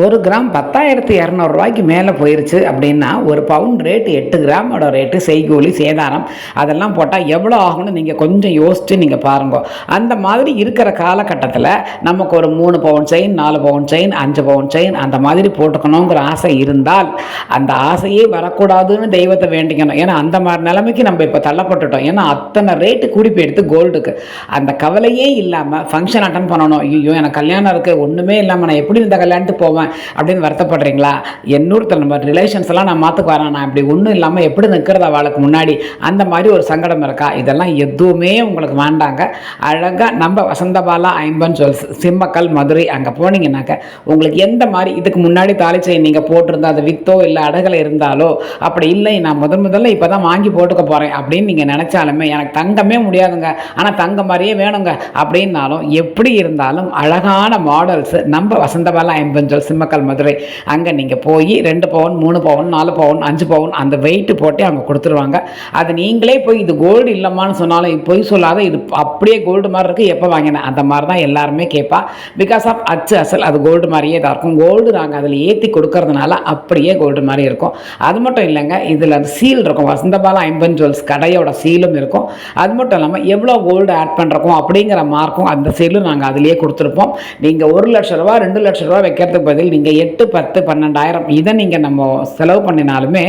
ஒரு கிராம் பத்தாயிரத்து இரநூறுவாய்க்கு மேலே போயிருச்சு அப்படின்னா ஒரு பவுன் ரேட்டு எட்டு கிராமோட ரேட்டு செய்கூலி சேதாரம் அதெல்லாம் போட்டால் எவ்வளோ ஆகும்னு நீங்கள் கொஞ்சம் யோசித்து நீங்கள் பாருங்க. அந்த மாதிரி இருக்கிற காலகட்டத்தில் நமக்கு ஒரு மூணு பவுன் செயின் நாலு பவுன் செயின் அஞ்சு பவுன் செயின் அந்த மாதிரி போட்டுக்கணுங்கிற ஆசை இருந்தால் அந்த ஆசையே வரக்கூடாதுன்னு தெய்வத்தை வேண்டிக்கணும். ஏன்னா அந்த மாதிரி நிலைமைக்கு நம்ம இப்போ தள்ளப்பட்டுட்டோம். ஏன்னா அத்தனை ரேட்டு கூடி போயிடுத்து கோல்டுக்கு. அந்த கவலையே இல்லாமல் ஃபங்க்ஷன் அட்டன் பண்ணணும். ஐயோ எனக்கு கல்யாணம் இருக்குது ஒன்றுமே இல்லாமல் நான் எப்படி இந்த கல்யாணத்துக்கு போவேன்? அப்படின்னு வருத்தப்படுறீங்களா? என்னூர்த்தர் நம்ம ரிலேஷன்ஸ் எல்லாம் நான் மாற்றுக்கு வரேன் நான் இப்படி ஒன்றும் இல்லாமல் எப்படி நிற்கிறதா அவளுக்கு முன்னாடி அந்த மாதிரி ஒரு சங்கடம் இருக்கா? இதெல்லாம் எதுவுமே உங்களுக்கு வேண்டாங்க. அழகாக நம்ம வசந்தபாலா ஐம்பன் ஜுவல்ஸ் சிம்மக்கல் மதுரை அங்கே போனீங்கன்னாக்க உங்களுக்கு எந்த மாதிரி இதுக்கு முன்னாடி தாளிச்சை நீங்கள் போட்டிருந்தா அது வித்தோ இல்லை அடகலை இருந்தாலோ அப்படி இல்லை நான் முதன் முதல்ல இப்போ தான் வாங்கி போட்டுக்க போகிறேன் அப்படின்னு நீங்கள் நினச்சாலுமே எனக்கு தங்கமே முடியாதுங்க. ஆனால் தங்க மாதிரியே வேணுங்க. அப்படின்னாலும் எப்படி இருந்தாலும் அழகான மாடல்ஸ் நம்ம வசந்தபாலா ஐம்பஞ்சல் சிம்மக்கல் மதுரை. அங்கே நீங்கள் போய் ரெண்டு பவுன் மூணு பவுன் நாலு பவுன் அஞ்சு பவுன் அந்த வெயிட்டு போட்டு அவங்க கொடுத்துருவாங்க. அது நீங்களே போய் இது கோல்டு இல்லைம்மான்னு சொன்னாலும் பொய் சொல்லாத இது அப்படியே கோல்டு மாதிரி இருக்குது எப்போ வாங்கினேன் அந்த மாதிரி தான் எல்லாருமே கேட்பா பிகாஸ் ஆஃப் அச்சு அசல் அது கோல்டு மாதிரியே தான் இருக்கும். கோல்டு நாங்கள் அதில் ஏற்றி கொடுக்கறதுனால அப்படியே கோல்டு மாதிரி இருக்கும். அது மட்டும் இல்லைங்க இதில் அந்த சீல் இருக்கும். வசந்தபாலா ஐம்பன் ஜுவல்ஸ் கடையோட சீலும் இருக்கும். அது மட்டும் இல்லாமல் எவ்வளோ கோல்டு ஆட் பண்ணுறோம் அப்படிங்கிற மார்க்கும் அந்த சீலும் நாங்கள் அதிலேயே கொடுத்துருப்போம். நீங்கள் ஒரு லட்ச ரூபா ரெண்டு லட்ச ரூபா வைக்கிறதுக்கு பதில் நீங்கள் எட்டு பத்து பன்னெண்டாயிரம் இதை நீங்கள் நம்ம செலவு பண்ணினாலுமே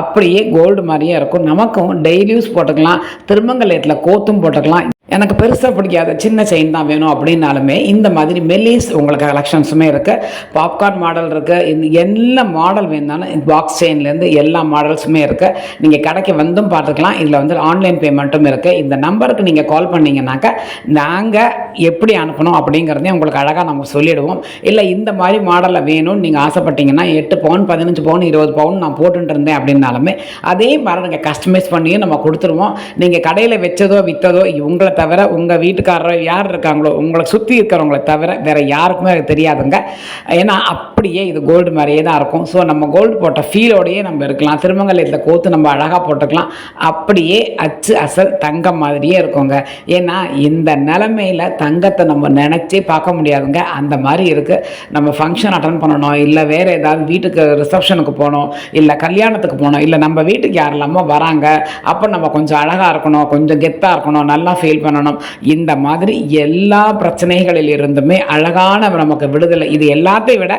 அப்படியே கோல்டு மாதிரியே இருக்கும். நமக்கும் டெய்லி யூஸ் போட்டுக்கலாம். திருமங்கலத்தில் கோத்தும் போட்டுக்கலாம். எனக்கு பெருசாக பிடிக்காத சின்ன செயின் தான் வேணும் அப்படின்னாலுமே இந்த மாதிரி மெல்லிஸ் உங்களுக்கு கலெக்ஷன்ஸுமே இருக்குது பாப்கார்ன் மாடல் இருக்குது இந்த எல்லா மாடல் வேணுனாலும் பாக்ஸ் செயின்லேருந்து எல்லா மாடல்ஸுமே இருக்குது நீங்கள் கடைக்கு வந்தும் பார்த்துக்கலாம். இதில் வந்து ஆன்லைன் பேமெண்ட்டும் இருக்குது இந்த நம்பருக்கு நீங்கள் கால் பண்ணிங்கனாக்கா நாங்கள் எப்படி அனுப்பணும் அப்படிங்கிறதையும் உங்களுக்கு அழகாக நம்ம சொல்லிவிடுவோம் இல்லை இந்த மாதிரி மாடலில் வேணும்னு நீங்கள் ஆசைப்பட்டீங்கன்னா எட்டு பவுன் பதினஞ்சு பவுன் இருபது பவுன் நான் போட்டுட்டு இருந்தேன் அப்படின்னாலுமே அதே மாதிரி நீங்கள் கஸ்டமைஸ் பண்ணியும் நம்ம கொடுத்துருவோம். நீங்கள் கடையில் வச்சதோ விற்றதோ உங்களை தவிர உங்கள் வீட்டுக்காரரோ யார் இருக்காங்களோ உங்களை சுற்றி இருக்கிறவங்கள தவிர வேறு யாருக்குமே அது தெரியாதுங்க. ஏன்னா அப்படியே இது கோல்டு மாதிரியே தான் இருக்கும். ஸோ நம்ம கோல்டு போட்ட ஃபீலோடையே நம்ம இருக்கலாம் திருமங்கலத்தில் கோத்து நம்ம அழகாக போட்டுக்கலாம். அப்படியே அச்சு அசல் தங்கம் மாதிரியே இருக்குங்க. ஏன்னா இந்த நிலமையில் தங்கத்தை நம்ம நினச்சே பார்க்க முடியாதுங்க. அந்த மாதிரி இருக்குது நம்ம ஃபங்க்ஷன் அட்டன் பண்ணணும். இல்லை வேறு ஏதாவது வீட்டுக்கு ரிசப்ஷனுக்கு போகணும். இல்லை கல்யாணத்துக்கு போகணும். இல்லை நம்ம வீட்டுக்கு யாரெல்லாமோ வராங்க. அப்போ நம்ம கொஞ்சம் அழகாக இருக்கணும். கொஞ்சம் கெத்தாக இருக்கணும். நல்லா ஃபீல் பண்ணணும் இந்த மாதிரி எல்லா பிரச்சனைகளில் இருந்துமே அழகான நமக்கு விடுதலை. இது எல்லாத்தையும் விட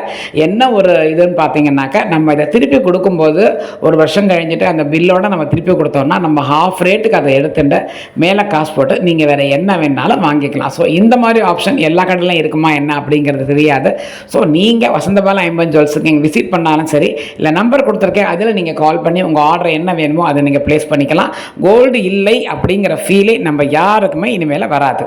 என்ன ஒரு இதுன்னு பார்த்தீங்கன்னாக்கா நம்ம இதை திருப்பி கொடுக்கும்போது ஒரு வருஷம் கழிஞ்சிட்டு அந்த பில்லோட நம்ம திருப்பி கொடுத்தோம்னா நம்ம ஹாஃப் ரேட்டுக்கு அதை எடுத்துட்டு மேலே காசு போட்டு நீங்கள் வேறு என்ன வேணாலும் வாங்கிக்கலாம். ஸோ இந்த மாதிரி ஆப்ஷன் எல்லா கடையிலும் இருக்குமா என்ன அப்படிங்கிறது தெரியாது. ஸோ நீங்கள் வசந்தபாலம் ஐம்பன் ஜுவல்ஸுக்கு இங்கே விசிட் பண்ணாலும் சரி இல்லை நம்பர் கொடுத்துருக்கேன் அதில் நீங்கள் கால் பண்ணி உங்கள் ஆர்டர் என்ன வேணுமோ அதை நீங்கள் ப்ளேஸ் பண்ணிக்கலாம். கோல்டு இல்லை அப்படிங்கிற ஃபீலே நம்ம யாருக்கு யாருக்குமே இனிமேல் வராது.